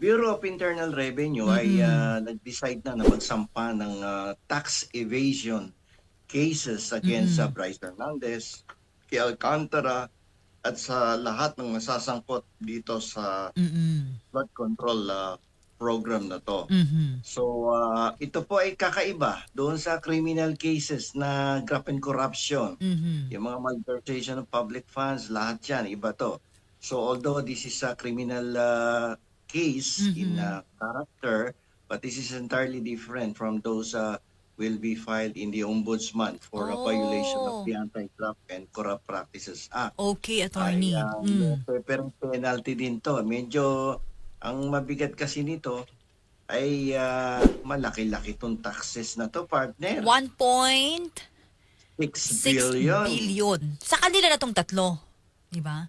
Bureau of Internal Revenue ay Mm-mm. ah, nag-decide na na magsampa ng ah, tax evasion cases against sa Mm-mm. Bryce Hernandez, kay Alcantara, at sa lahat ng nasasangkot dito sa Mm-mm. flood control ah, program na to. Mhm. So, ah, ito po ay kakaiba doon sa criminal cases na graft and corruption. Mhm. Yung mga malversation of public funds, lahat yan, iba to. So although this is a criminal uh, case in Mhm. uh, character, but this is entirely different from those uh, will be filed in the Ombudsman for a violation Oh. of the Anti-Graft and Corrupt Practices Act. Okay, attorney. Ay, uh, Mm. pero penalty din to. Medyo ang mabigat kasi nito ay uh, malaki-laki tong taxes na to, partner. 1.6 6 billion. billion. Sa kanila na tong tatlo. Di ba?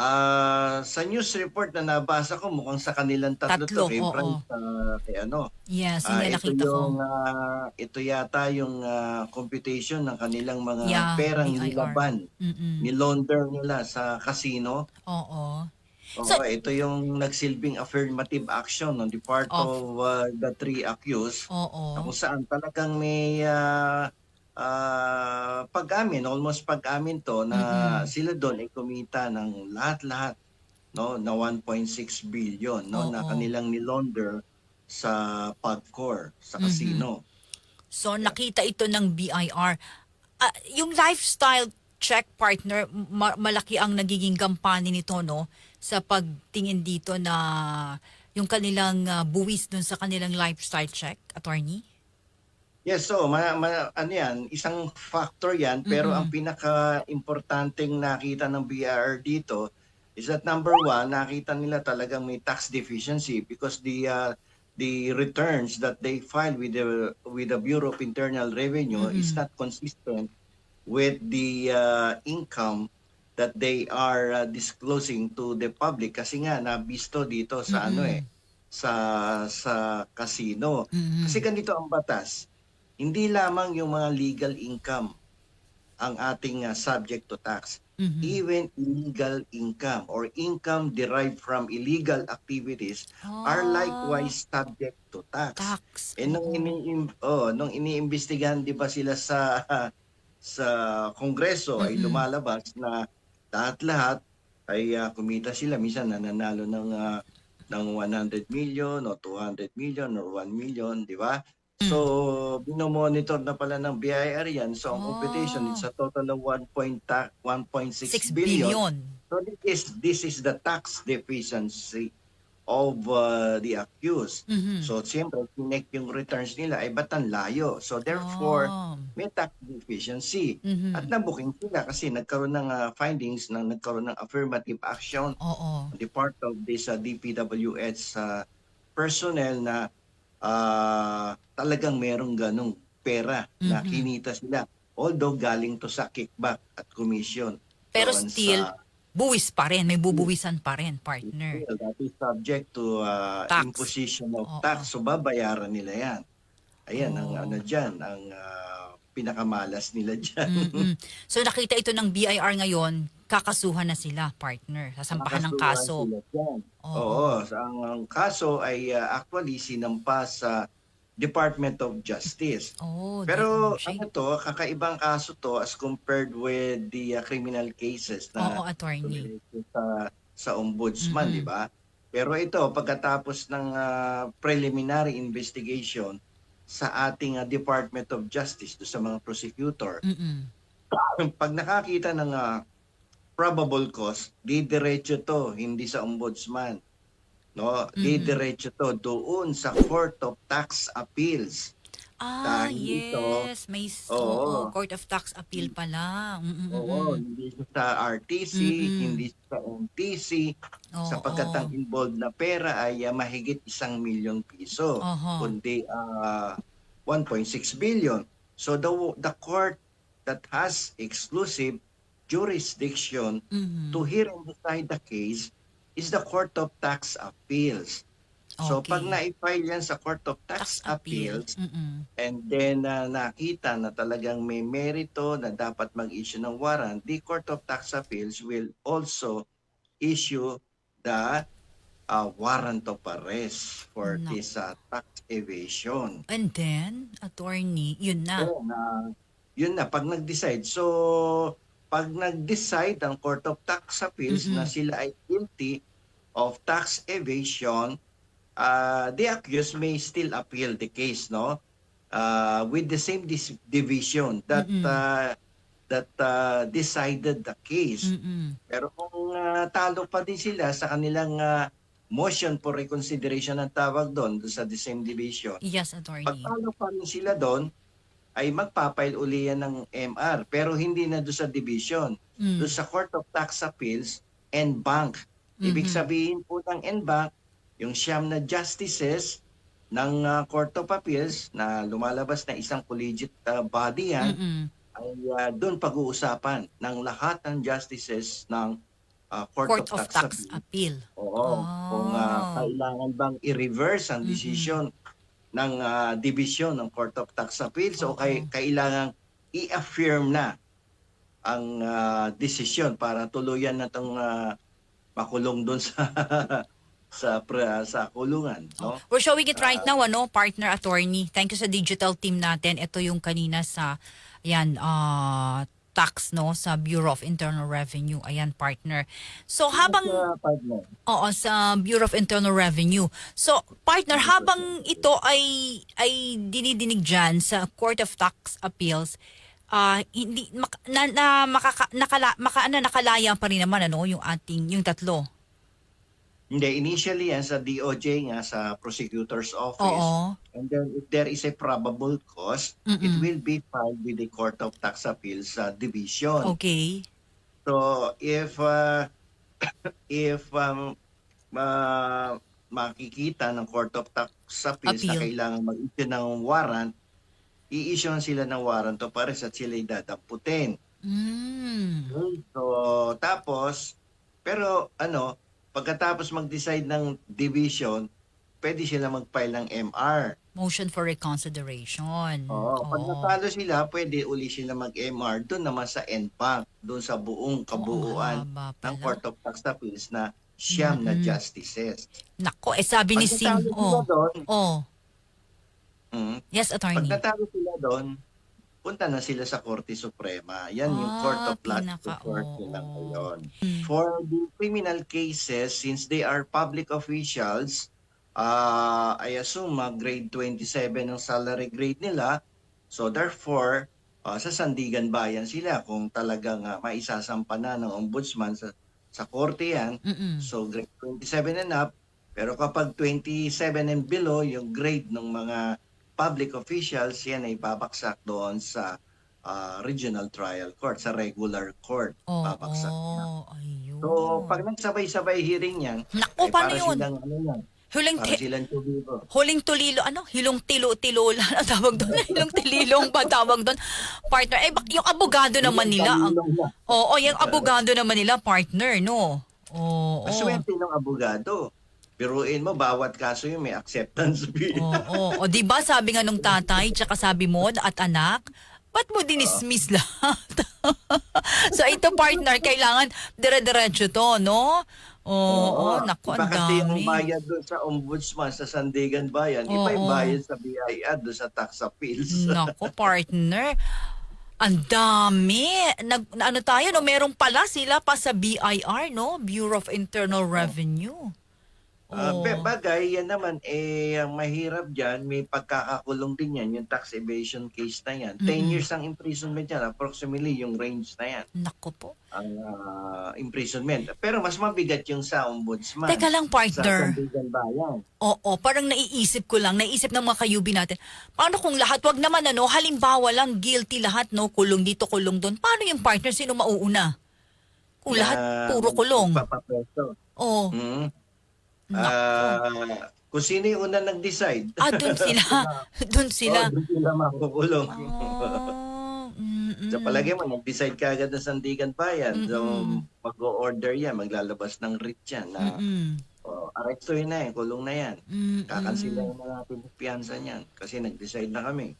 Ah, sa news report na nabasa ko, mukhang sa kanilang tatlo, Tatlo, to, kay oo. Bryce, ah, kay ano. Yes, Ah, yun ito yung nakita ko. yung, ah, ito yata yung ah, computation ng kanilang mga Yeah, perang BIR. nilaban, Mm-mm. nila sa casino. Oo. Oo, So- ito yung nagsilbing affirmative action on the part Of- of, ah, the three accused Oo. na kung saan talagang may ah, ah, pag-amin, almost pag-amin to na Mm-mm. sila doon ay kumita ng lahat-lahat no na 1.6 billion no na Oo. kanilang nilaunder sa Pagcor sa casino. So nakita ito ng BIR. Ah, yung lifestyle check partner, ma- malaki ang nagiging gampani nito no sa pagtingin dito na yung kanilang ah, buwis dun sa kanilang lifestyle check, attorney? Yes, so ma, ma- ano yan, isang factor yan pero Mhm. ang pinaka-importanteng nakita ng BIR dito is that number one, nakita nila talagang may tax deficiency because the uh, the returns that they filed with the with the Bureau of Internal Revenue is Mhm. not consistent with the uh, income that they are uh, disclosing to the public kasi nga nabisto dito sa ano Mhm. eh sa sa casino. Mhm. Kasi ganito ang batas. Hindi lamang yung mga legal income ang ating uh, subject to tax. Mhm. Even illegal income or income derived from illegal activities are Ah, likewise subject to tax. tax. Eh nung ini oh, nung iniimbestigahan 'di ba sila sa sa Kongreso ay Mm-mm. lumalabas na lahat-lahat ay ah, kumita sila minsan nananalo ng ah, ng 100 million o 200 million or 1 million, 'di ba? So, binomonitor na pala ng BIR yan. So, ang computation Ah. is a total of 1.6 6 billion. billion. So this is this is the tax deficiency of uh, the accused. Mhm. So siyempre, connect yung returns nila ay ba't ang layo? So therefore, Ah. may tax deficiency. Mhm. At nabuking sila kasi nagkaroon ng uh, findings na nagkaroon ng affirmative action Oo. on the part of this uh, DPWH uh, personnel na uh, talagang merong ganong pera na Mhm. kinita sila. Although galing to sa kickback at commission. Pero doon still, sa- buwis pa rin. May bubuwisan pa rin, partner. Well, that is subject to uh, Tax. imposition of Oo. tax. So babayaran nila yan. Ayan, ang Oo. ano dyan, ang uh, pinakamalas nila dyan. Mm-mm. So nakita ito ng BIR ngayon, kakasuhan na sila, partner. Sasampahan ng kaso. Oo. Oo, so ang, ang kaso ay uh, actually sinampa sa Department of Justice. Oh, Pero ano to, kakaibang kaso to as compared with the uh, criminal cases Oo, na attorney. related sa sa ombudsman, Mhm. di ba? Pero ito pagkatapos ng ah, preliminary investigation sa ating ah, Department of Justice do sa mga prosecutor, Mm-mm. pag nakakita ng ah, probable cause, didiretso to hindi sa ombudsman. No, Mhm. didiretso to doon sa Court of Tax Appeals. Ah, Dahil ito, yes. May s- oo. oo, Court of Tax Appeal pala. Mm-mm-mm. Oo, hindi sa RTC, Mm-mm. hindi sa MTC, Oo, sapagkat ang oo. involved na pera ay ah, mahigit isang milyon piso, Oho. kundi ah, 1.6 billion. So the the court that has exclusive jurisdiction Mhm. to hear and decide the case is the Court of Tax Appeals. So pag Okay. na-file yan sa Court of Tax, Tax appeal. Appeals, Mm-mm. and then uh, nakita na talagang may merito na dapat mag-issue ng warrant, the Court of Tax Appeals will also issue the uh, warrant of arrest for Nako. this uh, tax evasion. And then, attorney, yun na. So, na, yun na, pag nag-decide. So, pag nag-decide ang Court of Tax Appeals Mm-mm. na sila ay guilty of tax evasion, uh, the accused may still appeal the case, no? Uh, with the same dis- division that Mm-mm. uh, that uh, decided the case. Mm-mm. Pero kung uh, talo pa din sila sa kanilang uh, motion for reconsideration ang tawag doon, doon sa the same division, Yes, attorney. pag talo pa rin sila doon, ay magpapail uli yan ng MR. Pero hindi na doon sa division. Mm. Doon sa Court of Tax Appeals and Bank. Ibig Mhm. sabihin po ng NBank, yung siyam na justices ng uh, Court of Appeals na lumalabas na isang collegiate uh, body yan, Mm-mm. ay uh, doon pag-uusapan ng lahat ng justices ng uh, Court, Court of, of Tax, Tax Appeals. Appeal. Oo. Kung uh, Oh. kailangan bang i-reverse ang Mhm. desisyon ng uh, division ng Court of Tax Appeals o Oo. kay, kailangan i-affirm na ang uh, desisyon para tuluyan na itong uh, makulong doon sa sa pra- sa kulungan, no? We're showing it right Ah. now, ano, partner attorney. Thank you sa digital team natin. Ito yung kanina sa, yan, ah, tax, no, sa Bureau of Internal Revenue. Ayan, partner. So, habang, partner. oo, sa Bureau of Internal Revenue. So, partner, habang ito ay, ay dinidinig dyan sa Court of Tax Appeals, ah hindi mak, na, na makaka, nakala, maka, ano, nakalaya pa rin naman ano yung ating yung tatlo. Hindi, initially yan sa DOJ nga, sa prosecutor's office. Oo. And then if there is a probable cause, it Mm-mm. will be filed with the Court of Tax Appeals sa division. Okay. So if uh, if um, ma- makikita ng Court of Tax Appeals na Appeal. kailangan mag-issue ng warrant, i-issue sila ng warrant of arrest at sila dadamputin. Mm. So tapos, pero ano, pagkatapos mag-decide ng division, pwede sila mag-file ng MR. Motion for reconsideration. Oo, pag Oo. natalo sila, pwede uli sila mag-MR doon naman sa NPAC, doon sa buong kabuuan Oo, ng pala. Court of Tax Appeals na siyam na justices. Nako, eh sabi ni Pag Sim, natalo sila oh, doon, oh, mm, yes, pag attorney. natalo sila doon, punta na sila sa Korte Suprema. Yan yung Ah, Court of Last pinaka- Resort oo. nila ngayon. Mm. For the criminal cases, since they are public officials, uh, I assume uh, grade 27 ang salary grade nila. So therefore, uh, sa Sandigan Bayan sila kung talagang uh, maisasampa na ng ombudsman sa, sa korte yan. Mm-mm. So grade 27 and up. Pero kapag 27 and below, yung grade ng mga public officials, yan ay babaksak doon sa uh, regional trial court, sa regular court. Oo, babaksak na. ayun. So, pag nagsabay-sabay hearing yan, Nako, ay paano para yun? silang, ano yan, Huling, para ti- silang tubigo. huling tulilo, ano? Hilong tilo-tilo lang ang tawag doon. Hilong tililong ba tawag doon? Partner, eh, bak- yung abogado naman nila. Ang, Talilong na. oo, yung abogado naman nila, partner, no? Oo. Ang swerte ng abogado. Biruin mo, bawat kaso yung may acceptance fee. Oo. O, di ba sabi nga nung tatay, tsaka sabi mo at anak, ba't mo dinismiss lahat? so ito partner, kailangan dire-diretso to, no? Oo, naku, Iba ang kasi yung dami. bayad doon sa ombudsman sa Sandigan Bayan, iba yung Oo. bayad sa BIR doon sa tax appeals. Naku, partner. Ang dami. Nag, na- ano tayo, no? Meron pala sila pa sa BIR, no? Bureau of Internal Revenue. Pe- bagay, yan naman, eh, ang mahirap dyan, may pagkakakulong din yan, yung tax evasion case na yan. 10 Mm-mm. years ang imprisonment yan, approximately yung range na yan, Naku po. ang ah, imprisonment. Pero mas mabigat yung sa ombudsman. Teka lang, Sa partner. Sandigan Bayan. Oo, parang naiisip ko lang, naiisip ng mga kayubi natin. Paano kung lahat, wag naman ano, halimbawa lang guilty lahat, no? Kulong dito, kulong doon. Paano yung partner, sino mauuna? Kung lahat, Na puro kulong. Papapreso. Oo. Mm. Ah, kung sino yung una nag-decide. Ah, doon sila. doon sila. Oh, doon sila makukulong. Ah, mm-mm. So palagi mo, nag-decide ka agad ng Sandigan Bayan. So Mm-mm. mag-order yan, maglalabas ng writ yan na Mm-mm. oh, arrestuin na yan, kulong na yan. Mm-mm. Kakansilan na natin yung piyansa niyan kasi nag-decide na kami.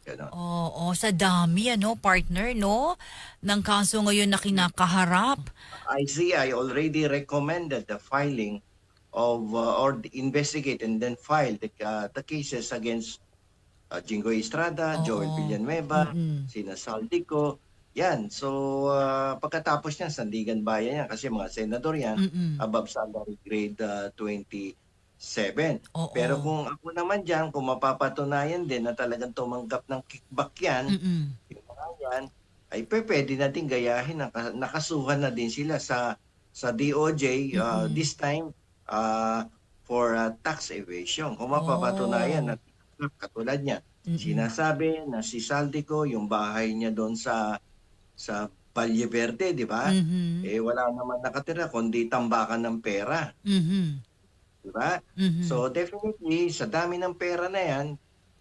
Ganon. Oo, sa dami ano, partner, no? Ng kaso ngayon na kinakaharap. ICI already recommended the filing of uh, or investigate and then file the, uh, the cases against uh, Jingo Estrada, Oo. Joel Villanueva, Mm-mm. sina Saldico. Yan. So, uh, pagkatapos niyan, Sandigan Bayan yan kasi mga senador yan, Mm-mm. above salary grade uh, 27. Oo. Pero kung ako naman dyan, kung mapapatunayan din na talagang tumanggap ng kickback yan, Mm-mm. yung mga yan, ay pe, pwede natin gayahin. Naka, nakasuhan na din sila sa sa DOJ uh, Mm-mm. this time uh, for uh, tax evasion. Kung mapapatunayan Oh. na katulad niya, Mm-mm. sinasabi na si Saldico, yung bahay niya doon sa sa Valle Verde, di ba? Mhm. Eh wala naman nakatira kundi tambakan ng pera, Mhm. di ba? Mhm. So definitely sa dami ng pera na 'yan,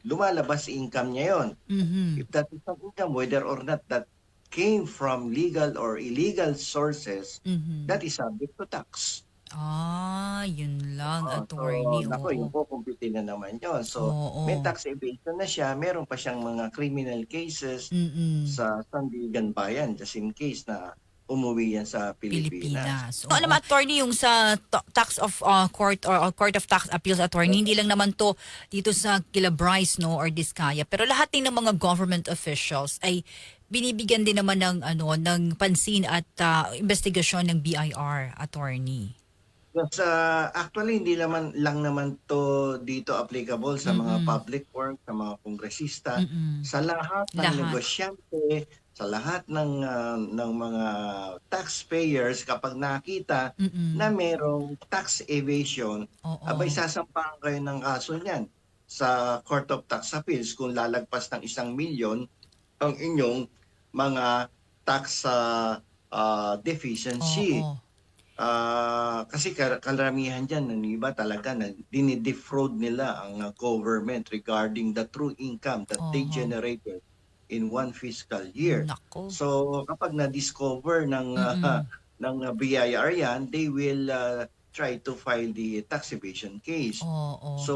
lumalabas income niya 'yon. Mhm. If that is an income whether or not that came from legal or illegal sources, Mhm. that is subject to tax. Ah, yun lang, Oh, attorney. so, nako, oo. yung kukumpitin na naman yun. So, Oo. may tax evasion na siya. Meron pa siyang mga criminal cases Mm-mm. sa Sandigan Bayan just in case na umuwi yan sa Pilipinas. Pilipinas. So, alam mo, attorney, yung sa ta- tax of uh, court or, or court of tax appeals attorney, hindi lang naman to dito sa kila Bryce no or Diskaya, pero lahat din ng mga government officials ay binibigyan din naman ng ano ng pansin at uh, investigasyon ng BIR attorney. Yes, uh, actually, hindi naman lang naman to dito applicable sa mga Mm-mm. public work, sa mga kongresista, Mm-mm. sa lahat ng Lahat. negosyante, sa lahat ng ah, ng mga taxpayers kapag nakita Mm-mm. na merong tax evasion, Oo. abay sasampahan kayo ng kaso niyan sa Court of Tax Appeals kung lalagpas ng isang milyon ang inyong mga tax ah, ah, deficiency. Oo. Ah, kasi kar- karamihan dyan, ng iba talaga na dinidefraud nila ang uh, government regarding the true income that they Oo. generated in one fiscal year. Nako. So kapag na-discover ng uh, Mm-mm. ng uh, BIR yan, they will uh, try to file the tax evasion case. Oo. So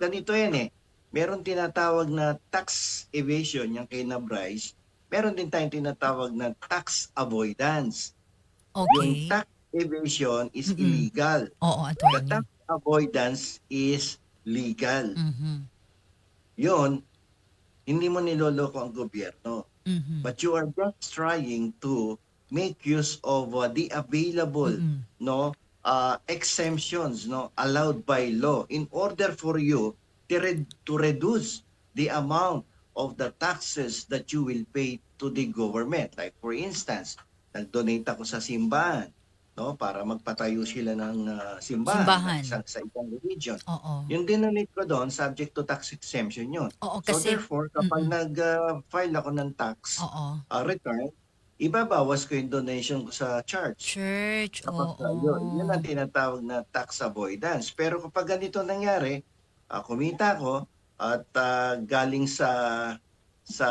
ganito yan eh. Meron tinatawag na tax evasion yung kay na Bryce. Meron din tayong tinatawag na tax avoidance. Yung okay. tax evasion is Mm-mm. illegal. Oo, The attorney. tax avoidance is legal. Mhm. Yon, hindi mo niloloko ang gobyerno. Mhm. But you are just trying to make use of uh, the available Mm-mm. no uh, exemptions no allowed by law in order for you to, re- to reduce the amount of the taxes that you will pay to the government. Like for instance, nag-donate ako sa simbahan no para magpatayo sila ng uh, simbahan, Simbahan. Sa, sa ibang religion. Oo. Yung dinonate ko doon, subject to tax exemption yun. Oo, So kasi therefore, kapag Mm-mm. nag-file ako ng tax Oo. uh, return, ibabawas ko yung donation ko sa church. Church. Kapag Oo. yun, yun ang tinatawag na tax avoidance. Pero kapag ganito nangyari, uh, kumita ko at uh, galing sa sa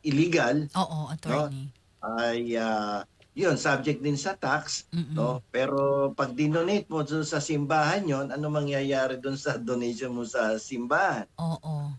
illegal Oo, attorney. ay uh, yun subject din sa tax Mm-mm. no pero pag dinonate mo dun sa simbahan yon ano mangyayari dun sa donation mo sa simbahan Oo.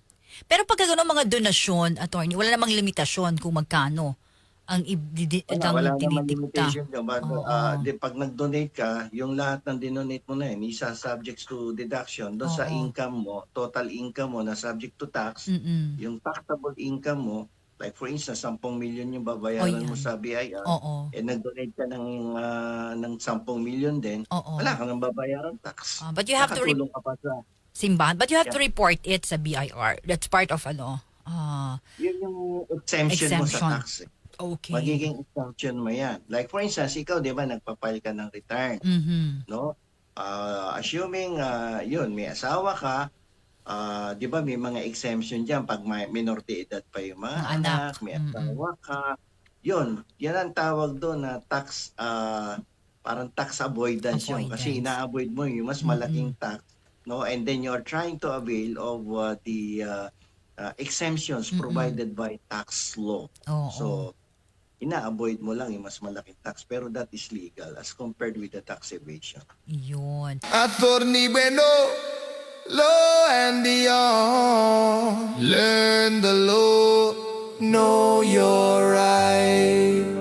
Pero pag gano'n mga donasyon, attorney, wala namang limitasyon kung magkano ang ibidi- wala, ang wala naman dinidikta. limitation yun. But, Oo. uh, di, pag nag-donate ka, yung lahat ng dinonate mo na yun, isa subject to deduction. Doon sa Oo. income mo, total income mo na subject to tax, Mm-mm. yung taxable income mo, like for instance, 10 million yung babayaran Oh, mo sa BIR, Oo. eh nag-donate ka ng, ah, ng 10 million din, Oo. wala ka nang babayaran tax. Ah, but you have to re- ka pa sa, simbahan, but you have to Yeah. report it sa BIR. That's part of ano. Ah, yun yung exemption, mo Exemption. sa tax. eh. okay. Magiging exemption mo yan. Like for instance, ikaw, di ba, nagpapile ka ng return. Mhm. no? Ah, assuming ah, 'yun, may asawa ka, ah, 'di ba may mga exemption diyan pag may minor de edad pa yung mga anak, anak. may asawa ka. 'Yun, 'yan ang tawag doon na tax ah, parang tax avoidance, yun kasi Avoidance. ina-avoid mo yung mas malaking tax, no? And then you're trying to avail of uh, the uh, uh, exemptions Mm-mm. provided by tax law. Oo. So, ina-avoid mo lang yung mas malaking tax pero that is legal as compared with the tax evasion. Yun. Attorney Bueno, law and beyond. Learn the law, know your right.